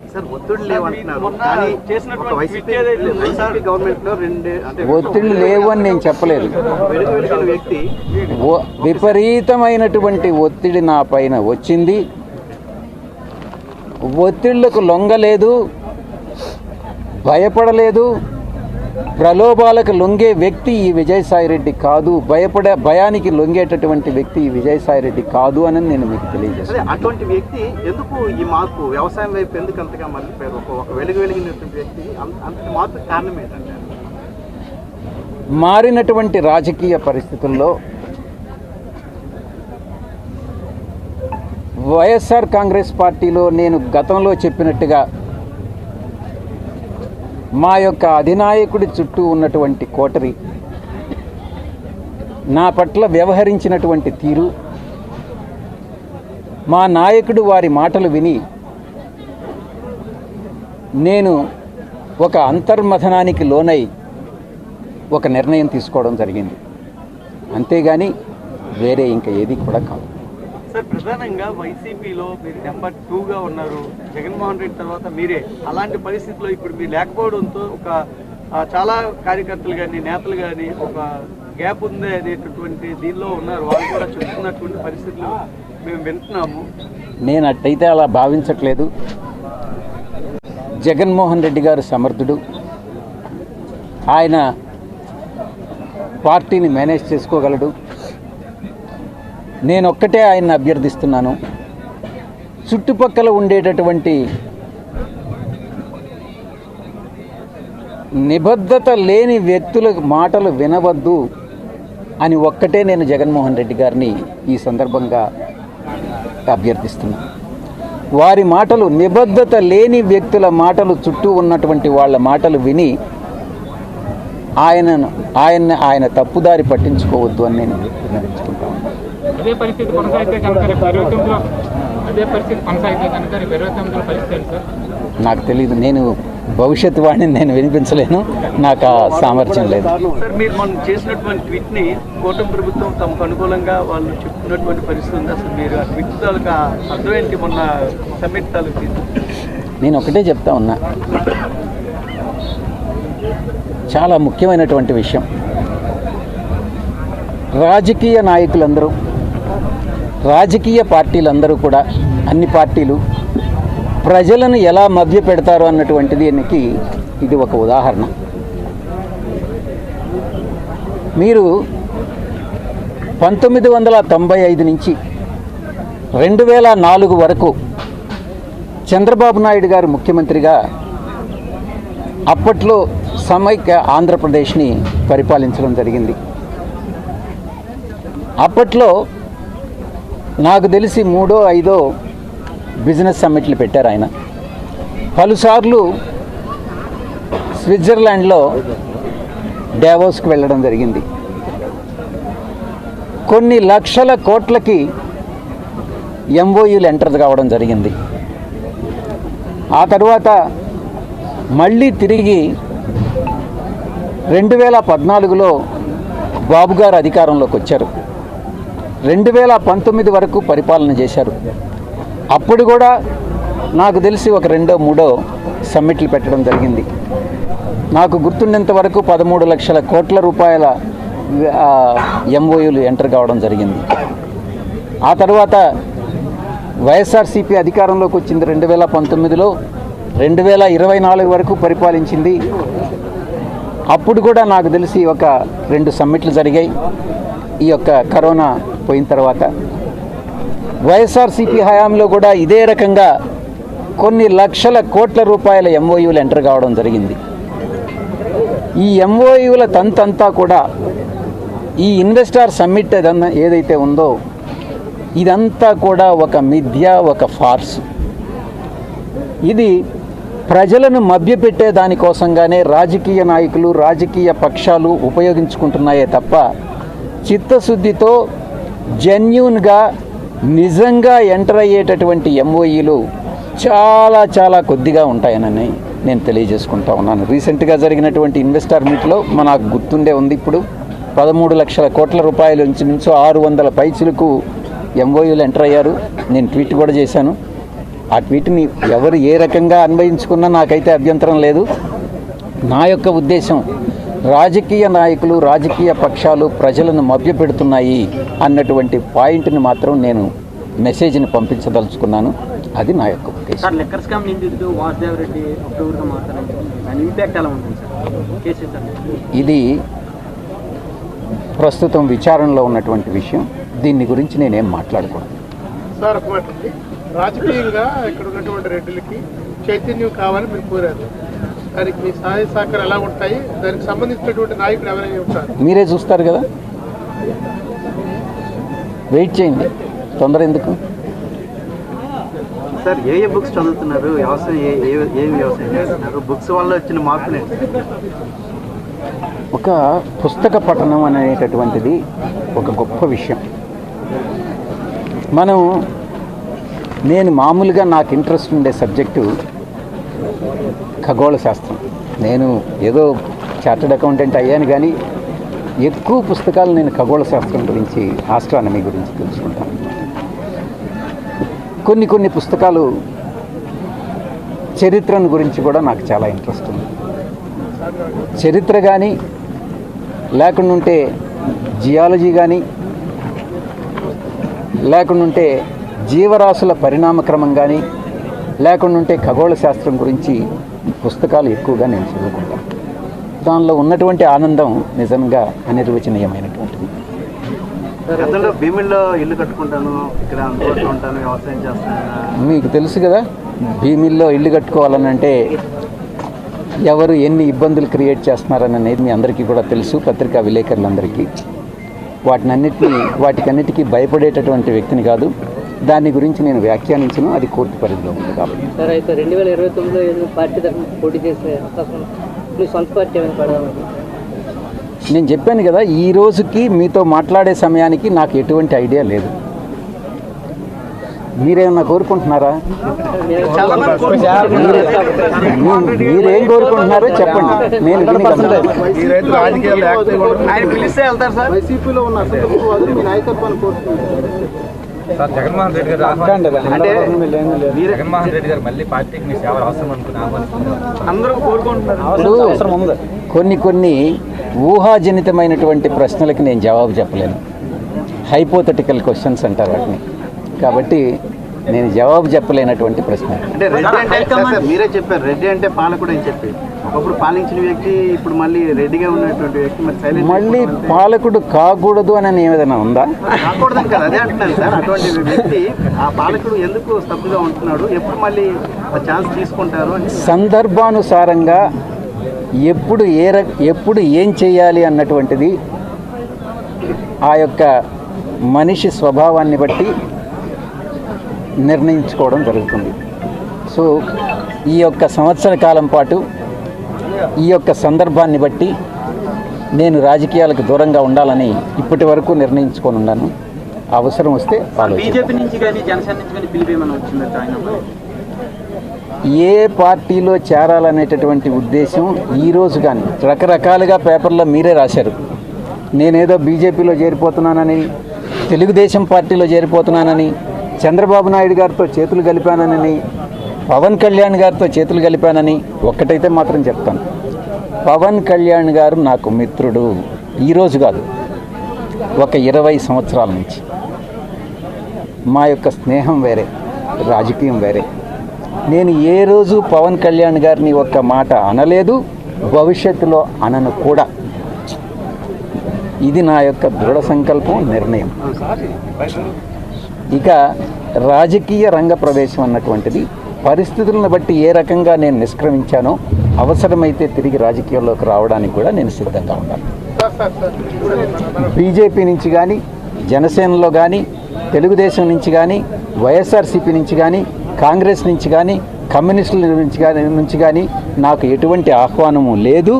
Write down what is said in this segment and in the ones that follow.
Sir ఒత్తిడి లేవంటున్నారు. మొన్న కానీ చేసినటువంటి ఒక వైసీపీ ట్వీట్ ఏదైతే ఉందో సార్, వైసీపీ గవర్నమెంట్లో రెండు అంటే ఒత్తిడి లేవు అని నేను చెప్పలేదు. విపరీతమైనటువంటి ఒత్తిడి నా పైన వచ్చింది. ఒత్తిళ్ళకు లొంగలేదు. భయపడలేదు. ప్రలోభాలకు లొంగే వ్యక్తి ఈ విజయసాయిరెడ్డి కాదు. భయపడే భయానికి లొంగేటటువంటి వ్యక్తి ఈ విజయసాయిరెడ్డి కాదు అని నేను మీకు తెలియజేస్తాను అటువంటి వ్యక్తి ఎందుకు ఈ మార్పు? వ్యవసాయం వైపు ఎందుకు అంతగా మళ్ళీపోయారు? ఒక వెలుగు వెలిగినటువంటి వ్యక్తి అంత అంత మార్పు కారణం ఏంటంటే మారినటువంటి రాజకీయ పరిస్థితుల్లో వైఎస్ఆర్ కాంగ్రెస్ పార్టీలో నేను గతంలో చెప్పినట్టుగా మా యొక్క అధినాయకుడి చుట్టూ ఉన్నటువంటి కోటరి నా పట్ల వ్యవహరించినటువంటి తీరు మా నాయకుడు వారి మాటలు విని నేను ఒక అంతర్మథనానికి లోనై ఒక నిర్ణయం తీసుకోవడం జరిగింది. అంతేగాని వేరే ఇంకా ఏది కూడా కాదు. సార్ ప్రధానంగా వైసీపీలో మీరు నెంబర్ టూగా ఉన్నారు. జగన్మోహన్ రెడ్డి తర్వాత మీరే. అలాంటి పరిస్థితిలో ఇప్పుడు మీరు లేకపోవడంతో ఒక చాలా కార్యకర్తలు కానీ నేతలు కానీ ఒక గ్యాప్ ఉంది అనేటటువంటి దీనిలో ఉన్నారు. వాళ్ళు కూడా చెప్తున్నటువంటి పరిస్థితులు మేము వింటున్నాము. నేను అట్టయితే అలా భావించట్లేదు. జగన్మోహన్ రెడ్డి గారు సమర్థుడు. ఆయన పార్టీని మేనేజ్ చేసుకోగలడు. నేను ఒక్కటే ఆయన్ని అభ్యర్థిస్తున్నాను. చుట్టుపక్కల ఉండేటటువంటి నిబద్ధత లేని వ్యక్తుల మాటలు వినవద్దు అని ఒక్కటే నేను జగన్మోహన్ రెడ్డి గారిని ఈ సందర్భంగా అభ్యర్థిస్తున్నాను. వారి మాటలు నిబద్ధత లేని వ్యక్తుల మాటలు చుట్టూ ఉన్నటువంటి వాళ్ళ మాటలు విని ఆయనను ఆయన్ని ఆయన తప్పుదారి పట్టించుకోవద్దు అని నేను విన్నవించుకుంటాను అదే పరిస్థితి కొనసాగితే కనుక రేపు ఇరవై తొమ్మిదిలో అదే పరిస్థితి కొనసాగితే కనుక రేపు ఇరవై తొమ్మిదిలో పరిస్థితి సార్. నాకు తెలియదు నేను భవిష్యత్తు వాడిని నేను వినిపించలేను. నాకు ఆ సామర్థ్యం లేదు. సార్ మీరు మొన్న చేసినటువంటి ట్వీట్ని కూటమి ప్రభుత్వం తమకు అనుకూలంగా వాళ్ళు చెప్తున్నటువంటి పరిస్థితి ఉంది అసలు మీరు ఆ ట్వీట్ తాలూకా అర్థం ఏంటి మొన్న సమ్మిట్ తాలూకు నేను ఒకటే చెప్తా ఉన్నా. చాలా ముఖ్యమైనటువంటి విషయం. రాజకీయ నాయకులందరూ రాజకీయ పార్టీలందరూ కూడా అన్ని పార్టీలు ప్రజలను ఎలా మభ్య పెడతారు అన్నటువంటిది దీనికి ఇది ఒక ఉదాహరణ. మీరు పంతొమ్మిది వందల తొంభై ఐదు నుంచి రెండు వేల నాలుగు వరకు చంద్రబాబు నాయుడు గారు ముఖ్యమంత్రిగా అప్పట్లో సమైక్య ఆంధ్రప్రదేశ్ని పరిపాలించడం జరిగింది. అప్పట్లో నాకు తెలిసి మూడో ఐదో బిజినెస్ సమ్మిట్లు పెట్టారు ఆయన. పలుసార్లు స్విట్జర్లాండ్లో డావోస్కి వెళ్ళడం జరిగింది. కొన్ని లక్షల కోట్లకి ఎంఓయూలు ఎంటర్ కావడం జరిగింది. ఆ తర్వాత మళ్ళీ తిరిగి రెండు వేల పద్నాలుగులో బాబు గారు అధికారంలోకి వచ్చారు. రెండు వేల పంతొమ్మిది వరకు పరిపాలన చేశారు. అప్పుడు కూడా నాకు తెలిసి ఒక రెండో మూడో సమ్మిట్లు పెట్టడం జరిగింది. నాకు గుర్తుండేంత వరకు పదమూడు లక్షల కోట్ల రూపాయల ఎంఓయూలు ఎంటర్ కావడం జరిగింది. ఆ తర్వాత వైఎస్ఆర్సీపీ అధికారంలోకి వచ్చింది రెండు వేల పంతొమ్మిదిలో. రెండు వేల ఇరవై నాలుగు వరకు పరిపాలించింది. అప్పుడు కూడా నాకు తెలిసి ఒక రెండు సమ్మిట్లు జరిగాయి. ఈ యొక్క కరోనా పోయిన తర్వాత వైఎస్ఆర్సీపీ హయాంలో కూడా ఇదే రకంగా కొన్ని లక్షల కోట్ల రూపాయల ఎంఓయూలు ఎంటర్ కావడం జరిగింది. ఈ ఎంఓయూల తంతంతా కూడా ఈ ఇన్వెస్టార్ సమ్మిట్ ఏదన్నా ఏదైతే ఉందో ఇదంతా కూడా ఒక మిథ్య ఒక ఫార్స్ ఇది ప్రజలను మభ్యపెట్టే దానికోసంగానే రాజకీయ నాయకులు రాజకీయ పక్షాలు ఉపయోగించుకుంటున్నాయే తప్ప చిత్తశుద్ధితో జెన్యున్గా నిజంగా ఎంటర్ అయ్యేటటువంటి ఎంఓఈలు చాలా చాలా కొద్దిగా ఉంటాయనని నేను తెలియజేసుకుంటా ఉన్నాను. రీసెంట్గా జరిగినటువంటి ఇన్వెస్టర్ మీట్లో మనకు గుర్తుండే ఉంది ఇప్పుడు. పదమూడు లక్షల కోట్ల రూపాయల నుంచి నుంచి ఆరు వందల పైచులకు ఎంఓయూలు ఎంటర్ అయ్యారు. నేను ట్వీట్ కూడా చేశాను. ఆ ట్వీట్ని ఎవరు ఏ రకంగా అన్వయించుకున్నా నాకైతే అభ్యంతరం లేదు. నా యొక్క ఉద్దేశం రాజకీయ నాయకులు రాజకీయ పక్షాలు ప్రజలను మభ్యపెడుతున్నాయి అన్నటువంటి పాయింట్ని మాత్రం నేను మెసేజ్ని పంపించదలుచుకున్నాను. అది నా యొక్క ఉద్దేశం. దాని ఇది ప్రస్తుతం విచారణలో ఉన్నటువంటి విషయం. దీన్ని గురించి నేనేం మాట్లాడకూడదు. సార్. రాజకీయంగా ఇక్కడ ఉన్నటువంటి రెడ్డిలకి చైతన్యం కావాలని మీరు కోరారు. దానికి మీ సహాయ సహకారం ఎలా ఉంటాయి? దానికి సంబంధించినటువంటి నాయకులు ఎవరైనా ఉంటారు? మీరే చూస్తారు కదా? వెయిట్ చేయండి. తొందర ఎందుకు? సార్ ఏ ఏ బుక్స్ చదువుతున్నారు? వ్యవసాయం ఏ ఏ ఏం వ్యవసాయం చేస్తున్నారు? బుక్స్ వల్ల వచ్చిన మార్పులు ఒక పుస్తక పఠనం అనేటటువంటిది ఒక గొప్ప విషయం. మనం నేను మామూలుగా నాకు ఇంట్రెస్ట్ ఉండే సబ్జెక్టు ఖగోళ శాస్త్రం నేను ఏదో చార్టెడ్ అకౌంటెంట్ అయ్యాను కానీ ఎక్కువ పుస్తకాలు నేను ఖగోళ శాస్త్రం గురించి ఆస్ట్రానమీ గురించి తెలుసుకుంటాను. కొన్ని కొన్ని పుస్తకాలు చరిత్రను గురించి కూడా నాకు చాలా ఇంట్రెస్ట్ ఉంది. చరిత్ర కానీ లేకుండుంటే జియాలజీ కానీ లేకుండుంటే జీవరాశుల పరిణామక్రమం కానీ లేకుండుంటే ఖగోళ శాస్త్రం గురించి పుస్తకాలు ఎక్కువగా నేను చదువుకుంటాను దానిలో ఉన్నటువంటి ఆనందం నిజంగా అనిర్వచనీయమైనటువంటిది. గతంలో ఇల్లు కట్టుకుంటాను ఇక్కడ అందుబాటులో ఉంటాను వ్యవసాయం చేస్తాను మీకు తెలుసు కదా భీమిల్లో ఇల్లు కట్టుకోవాలనంటే ఎవరు ఎన్ని ఇబ్బందులు క్రియేట్ చేస్తున్నారని అనేది మీ అందరికీ కూడా తెలుసు పత్రికా విలేకరులందరికీ. వాటినన్నిటినీ వాటికన్నిటికీ భయపడేటటువంటి వ్యక్తిని కాదు దాని గురించి నేను వ్యాఖ్యానించను. అది కోర్టు పరిధిలో ఉంది కాబట్టి. సార్ అయితే రెండు వేల ఇరవై తొమ్మిదిలో ఏదైనా పార్టీ తరఫున పోటీ చేసే అవకాశం మీ సొంత పార్టీ ఏమైనా పడదామని నేను చెప్పాను కదా ఈ రోజుకి మీతో మాట్లాడే సమయానికి నాకు ఎటువంటి ఐడియా లేదు. మీరేమన్నా కోరుకుంటున్నారా? మీరేం కోరుకుంటున్నారో చెప్పండి. నేను వినగలను. ఆయన పిలిస్తే వెళ్తారు సార్. వైసీపీలో ఉన్న సార్ జగన్మోహన్ రెడ్డి గారు. అంటే జగన్మోహన్ రెడ్డి గారు మళ్ళీ పార్టీకి మీ సేవలు అవసరం అనుకుని అందరూ కోరుకుంటున్నారు. కొన్ని కొన్ని ఊహాజనితమైనటువంటి ప్రశ్నలకి నేను జవాబు చెప్పలేను. హైపోథెటికల్ క్వశ్చన్స్ అంటారు వాటిని. కాబట్టి నేను జవాబు చెప్పలేనటువంటి ప్రశ్న అంటే రెడ్డి అంటే మీరే చెప్పారు. రెడ్డి అంటే పాలకుడు అని చెప్పి. ఒకప్పుడు పాలించిన వ్యక్తి ఇప్పుడు మళ్ళీ రెడ్డిగా ఉన్నటువంటి వ్యక్తి మరి సైలెంట్ మళ్ళీ పాలకుడు కాకూడదు అని ఏదైనా ఉందా? కాకూడదని కదా అదే అంటున్నాను సార్. అటువంటి వ్యక్తి ఆ పాలకుడు ఎందుకు స్తబ్దుగా ఉంటున్నాడు? ఎప్పుడు మళ్ళీ ఛాన్స్ తీసుకుంటారు సందర్భానుసారంగా ఎప్పుడు ఏ ర ఎప్పుడు ఏం చేయాలి అన్నటువంటిది ఆ యొక్క మనిషి స్వభావాన్ని బట్టి నిర్ణయించుకోవడం జరుగుతుంది. సో ఈ యొక్క సంవత్సర కాలం పాటు ఈ యొక్క సందర్భాన్ని బట్టి నేను రాజకీయాలకు దూరంగా ఉండాలని ఇప్పటి వరకు నిర్ణయించుకొని ఉన్నాను. అవసరం వస్తే ఏ పార్టీలో చేరాలనేటటువంటి ఉద్దేశం ఈ రోజు కానీ రకరకాలుగా పేపర్లో మీరే రాశారు. నేనేదో బీజేపీలో చేరిపోతున్నానని తెలుగుదేశం పార్టీలో చేరిపోతున్నానని చంద్రబాబు నాయుడు గారితో చేతులు కలిపానని పవన్ కళ్యాణ్ గారితో చేతులు కలిపానని ఒక్కటైతే మాత్రం చెప్తాను. పవన్ కళ్యాణ్ గారు నాకు మిత్రుడు. ఈరోజు కాదు ఒక ఇరవై సంవత్సరాల నుంచి. మా యొక్క స్నేహం వేరే రాజకీయం వేరే. నేను ఏ రోజు పవన్ కళ్యాణ్ గారిని ఒక్క మాట అనలేదు భవిష్యత్తులో అనను కూడా. ఇది నా యొక్క దృఢ సంకల్పం నిర్ణయం. ఇక రాజకీయ రంగ ప్రవేశం అన్నటువంటిది పరిస్థితులను బట్టి ఏ రకంగా నేను నిష్క్రమించానో అవసరమైతే తిరిగి రాజకీయాల్లోకి రావడానికి కూడా నేను సిద్ధంగా ఉన్నాను. బీజేపీ నుంచి కానీ జనసేనలో కానీ తెలుగుదేశం నుంచి కానీ వైఎస్ఆర్సీపీ నుంచి కానీ కాంగ్రెస్ నుంచి కానీ కమ్యూనిస్టుల నుంచి కానీ నుంచి కానీ నాకు ఎటువంటి ఆహ్వానము లేదు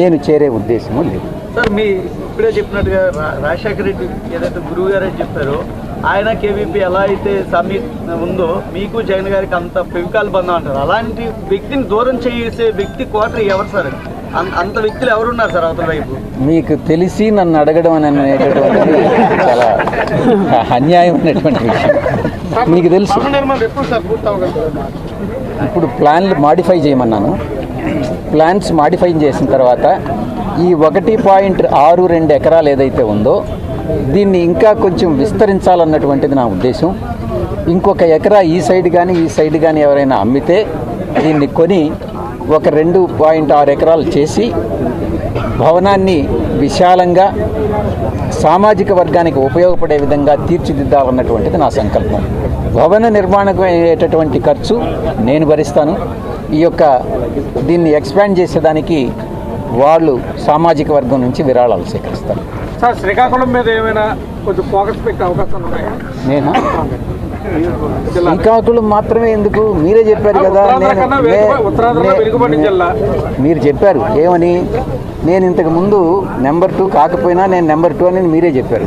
నేను చేరే ఉద్దేశము లేదు. సార్ మీ ఇప్పుడే చెప్పినట్టుగా రాజశేఖర రెడ్డి ఏదైతే గురువు గారు అని చెప్పారో ఆయన కేవీపీ ఎలా అయితే సమీర్ ఉందో మీకు జగన్ గారికి అంత పెవికాల బంధం అంటారు. అలాంటి వ్యక్తిని దూరం చేసే వ్యక్తి కోటరీ ఎవరు సార్? అంత వ్యక్తులు ఎవరున్నారు సార్ అవతల వైపు? మీకు తెలిసి నన్ను అడగడం అని అనేటటువంటిది చాలా అన్యాయమైనటువంటి విషయం. మీకు తెలుసు. ఇప్పుడు ప్లాన్లు మాడిఫై చేయమన్నాను. ప్లాన్స్ మాడిఫై చేసిన తర్వాత ఈ ఒకటి పాయింట్ ఆరు రెండు ఎకరాలు ఏదైతే ఉందో దీన్ని ఇంకా కొంచెం విస్తరించాలన్నటువంటిది నా ఉద్దేశం. ఇంకొక ఎకరా ఈ సైడ్ కానీ ఈ సైడ్ కానీ ఎవరైనా అమ్మితే దీన్ని కొని ఒక రెండు పాయింట్ ఆరు ఎకరాలు చేసి భవనాన్ని విశాలంగా సామాజిక వర్గానికి ఉపయోగపడే విధంగా తీర్చిదిద్దాలన్నటువంటిది నా సంకల్పం. భవన నిర్మాణం అయ్యేటటువంటి ఖర్చు నేను భరిస్తాను. ఈ యొక్క దీన్ని ఎక్స్పాండ్ చేసేదానికి వాళ్ళు సామాజిక వర్గం నుంచి విరాళాలు సేకరిస్తారు. సార్ శ్రీకాకుళం మీద ఏమైనా కొంచెం ఫోకస్ పెట్టే అవకాశాలు ఉన్నాయా? నేనా? శ్రీకాకుళం మాత్రమే ఎందుకు? మీరే చెప్పారు కదా. మీరు చెప్పారు ఏమని? నేను ఇంతకు ముందు నెంబర్ టూ కాకపోయినా నేను నెంబర్ టూ అని మీరే చెప్పారు.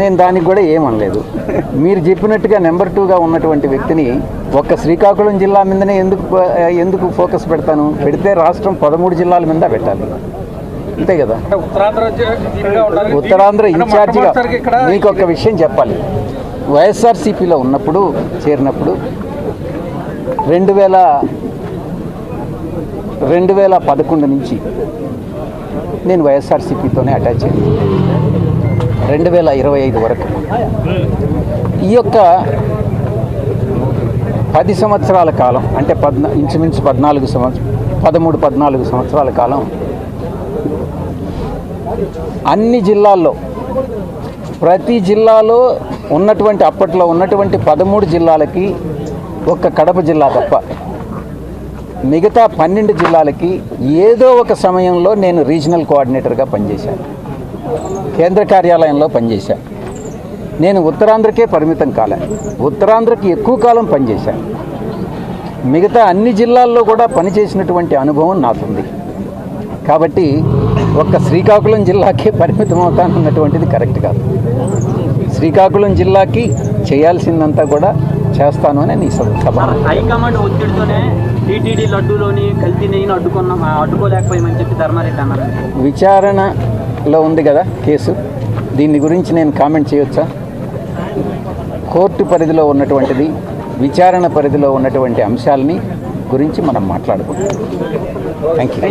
నేను దానికి కూడా ఏమనలేదు. మీరు చెప్పినట్టుగా నెంబర్ టూగా ఉన్నటువంటి వ్యక్తిని ఒక్క శ్రీకాకుళం జిల్లా మీదనే ఎందుకు ఎందుకు ఫోకస్ పెడతాను? పెడితే రాష్ట్రం పదమూడు జిల్లాల మీద పెట్టాలి. అంతే కదా? ఉత్తరాంధ్ర ఇన్ఛార్జిగా మీకు ఒక విషయం చెప్పాలి. వైఎస్ఆర్సీపీలో ఉన్నప్పుడు చేరినప్పుడు రెండు వేల రెండు వేల పదకొండు నుంచి నేను వైఎస్ఆర్సీపీతోనే అటాచ్ అయ్యాను. రెండు వేల ఇరవై ఐదు వరకు. ఈ యొక్క పది సంవత్సరాల కాలం అంటే పద్నా ఇంచుమించు పద్నాలుగు సంవత్సరం పదమూడు పద్నాలుగు సంవత్సరాల కాలం అన్ని జిల్లాల్లో ప్రతి జిల్లాలో ఉన్నటువంటి అప్పట్లో ఉన్నటువంటి పదమూడు జిల్లాలకి ఒక్క కడప జిల్లా తప్ప మిగతా పన్నెండు జిల్లాలకి ఏదో ఒక సమయంలో నేను రీజనల్ కోఆర్డినేటర్గా పనిచేశాను. కేంద్ర కార్యాలయంలో పనిచేశాను. నేను ఉత్తరాంధ్రకే పరిమితం కాలే. ఉత్తరాంధ్రకి ఎక్కువ కాలం పనిచేశాను. మిగతా అన్ని జిల్లాల్లో కూడా పనిచేసినటువంటి అనుభవం నాకుంది. కాబట్టి ఒక్క శ్రీకాకుళం జిల్లాకే పరిమితం అవుతానన్నటువంటిది కరెక్ట్ కాదు. శ్రీకాకుళం జిల్లాకి చేయాల్సిందంతా కూడా చేస్తాను అని నీ సభ. హైకమాండ్ ఒత్తిడితోనే టీటీడీ లడ్డూలోని కల్తీ నెయ్యిని అడ్డుకున్నాం అడ్డుకోలేకపోయామని చెప్పి ధర్మారెడ్డి అన్నారు. విచారణలో ఉంది కదా కేసు. దీని గురించి నేను కామెంట్ చేయొచ్చా? కోర్టు పరిధిలో ఉన్నటువంటిది విచారణ పరిధిలో ఉన్నటువంటి అంశాలని గురించి మనం మాట్లాడుకుంటాం థ్యాంక్ యూ